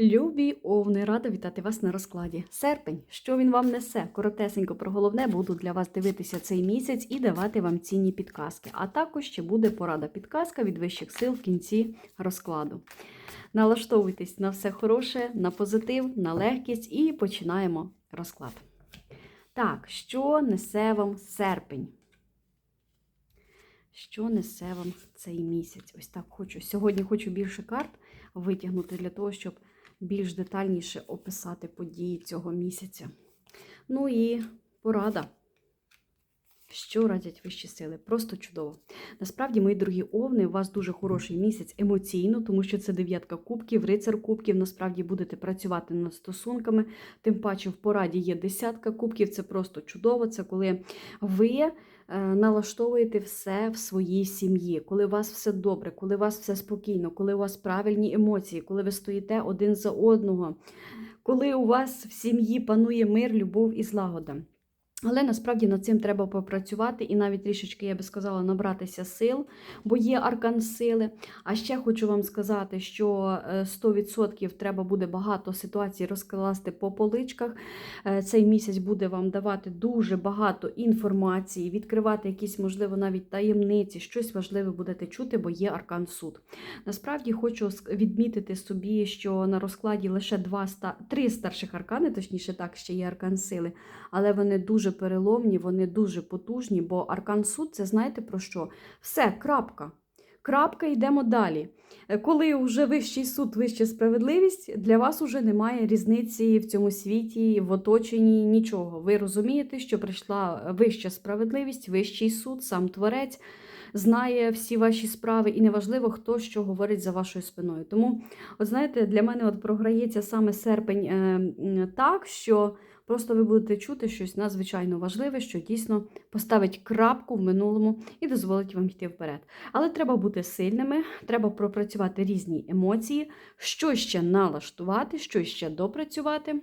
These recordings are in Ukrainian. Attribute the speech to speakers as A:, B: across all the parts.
A: Любі овни, рада вітати вас на розкладі. Серпень, що він вам несе? Коротесенько про головне буду для вас дивитися цей місяць і давати вам цінні підказки. А також ще буде порада підказка від вищих сил в кінці розкладу. Налаштовуйтесь на все хороше, на позитив, на легкість і починаємо розклад. Так, що несе вам серпень? Що несе вам цей місяць? Ось так хочу. Сьогодні хочу більше карт витягнути для того, щоб більш детальніше описати події цього місяця. Ну і порада. Що радять вищі сили? Просто чудово. Насправді, мої дорогі овни, у вас дуже хороший місяць емоційно, тому що це дев'ятка кубків, рицар кубків. Насправді будете працювати над стосунками. Тим паче в пораді є десятка кубків. Це просто чудово. Це коли ви е, налаштовуєте все в своїй сім'ї, коли у вас все добре, коли у вас все спокійно, коли у вас правильні емоції, коли ви стоїте один за одного, коли у вас в сім'ї панує мир, любов і злагода. Але насправді над цим треба попрацювати і навіть трішечки, я би сказала, набратися сил, бо є аркан сили. А ще хочу вам сказати, що е, 100% треба буде багато ситуацій розкласти по поличках. Е, Цей місяць буде вам давати дуже багато інформації, відкривати якісь, можливо, навіть таємниці, щось важливе будете чути, бо є аркан суд. Насправді хочу відмітити собі, що на розкладі лише два три старших аркани, точніше так, ще є аркан сили, але вони дуже переломні, вони дуже потужні, бо аркан суд це знаєте про що? Все, крапка. Крапка, йдемо далі. Е, Коли вже вищий суд, вища справедливість, для вас вже немає різниці в цьому світі, в оточенні нічого. Ви розумієте, що прийшла вища справедливість, вищий суд, сам творець знає всі ваші справи, і неважливо, хто що говорить за вашою спиною. Тому, от знаєте, для мене от програється саме серпень е, так, що просто ви будете чути щось надзвичайно важливе, що дійсно поставить крапку в минулому і дозволить вам йти вперед. Але треба бути сильними, треба пропрацювати різні емоції, що ще налаштувати, що ще допрацювати.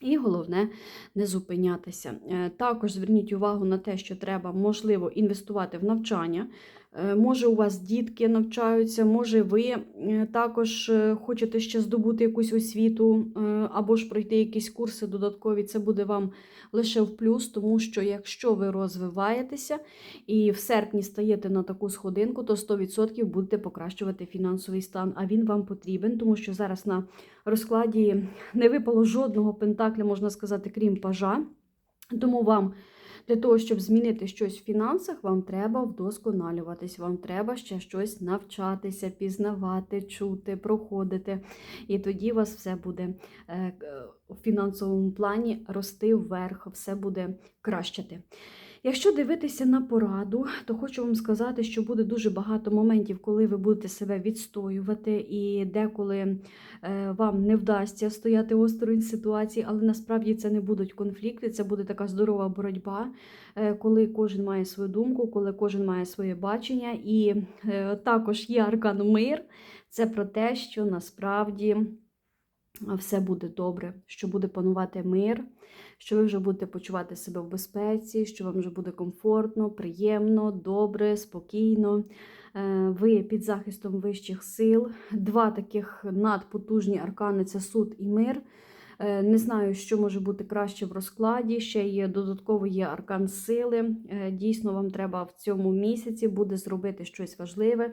A: І головне не зупинятися. Е, Також зверніть увагу на те, що треба можливо інвестувати в навчання. Е, Може, у вас дітки навчаються, може, ви е, також е, хочете ще здобути якусь освіту або ж пройти якісь курси додаткові. Це буде вам лише в плюс, тому що якщо ви розвиваєтеся і в серпні стаєте на таку сходинку, то 100% будете покращувати фінансовий стан. А він вам потрібен, тому що зараз на розкладі не випало жодного пентакля, можна сказати, крім пажа. Тому вам для того, щоб змінити щось в фінансах, вам треба вдосконалюватись, вам треба ще щось навчатися, пізнавати, чути, проходити. І тоді у вас все буде в у фінансовому плані рости вверх, все буде кращити. Якщо дивитися на пораду, то хочу вам сказати, що буде дуже багато моментів, коли ви будете себе відстоювати, і деколи е, вам не вдасться стояти осторонь ситуації, але насправді це не будуть конфлікти, це буде така здорова боротьба, е, коли кожен має свою думку, коли кожен має своє бачення. І е, також є аркан мир. Це про те, що насправді все буде добре, що буде панувати мир, що ви вже будете почувати себе в безпеці, що вам вже буде комфортно, приємно, добре, спокійно. Е, Ви під захистом вищих сил. Два таких надпотужні аркани це суд і мир. Е, Не знаю, що може бути краще в розкладі. Ще є додатково є аркан сили. Е, Дійсно, вам треба в цьому місяці буде зробити щось важливе.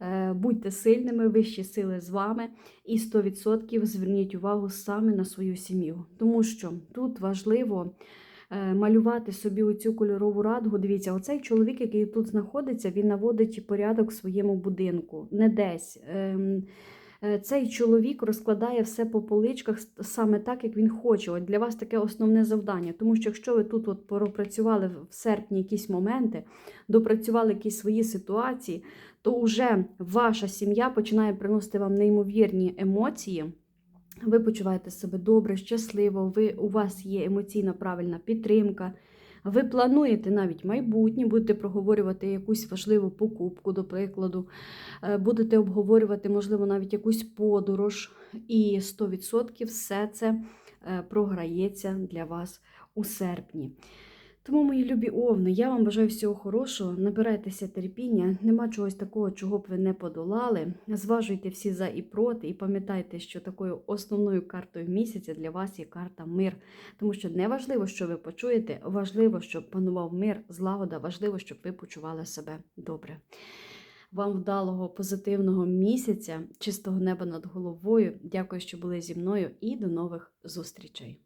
A: Е, Будьте сильними, вищі сили з вами, і 100% зверніть увагу саме на свою сім'ю. Тому що тут важливо е, малювати собі оцю кольорову радугу. Дивіться, оцей чоловік, який тут знаходиться, він наводить порядок в своєму будинку, не десь. Е, Цей чоловік розкладає все по поличках саме так, як він хоче. От для вас таке основне завдання. Тому що якщо ви тут от пропрацювали в серпні якісь моменти, допрацювали якісь свої ситуації, то вже ваша сім'я починає приносити вам неймовірні емоції. Ви почуваєте себе добре, щасливо, ви, у вас є емоційна правильна підтримка. Ви плануєте навіть майбутнє, будете проговорювати якусь важливу покупку, до прикладу, е, будете обговорювати, можливо, навіть якусь подорож, і 100% все це е, програється для вас у серпні. Тому, мої любі овни, я вам бажаю всього хорошого. Набирайтеся терпіння, нема чогось такого, чого б ви не подолали. Зважуйте всі за і проти, і пам'ятайте, що такою основною картою місяця для вас є карта мир. Тому що не важливо, що ви почуєте, важливо, щоб панував мир, злагода, важливо, щоб ви почували себе добре. Вам вдалого позитивного місяця, чистого неба над головою. Дякую, що були зі мною, і до нових зустрічей.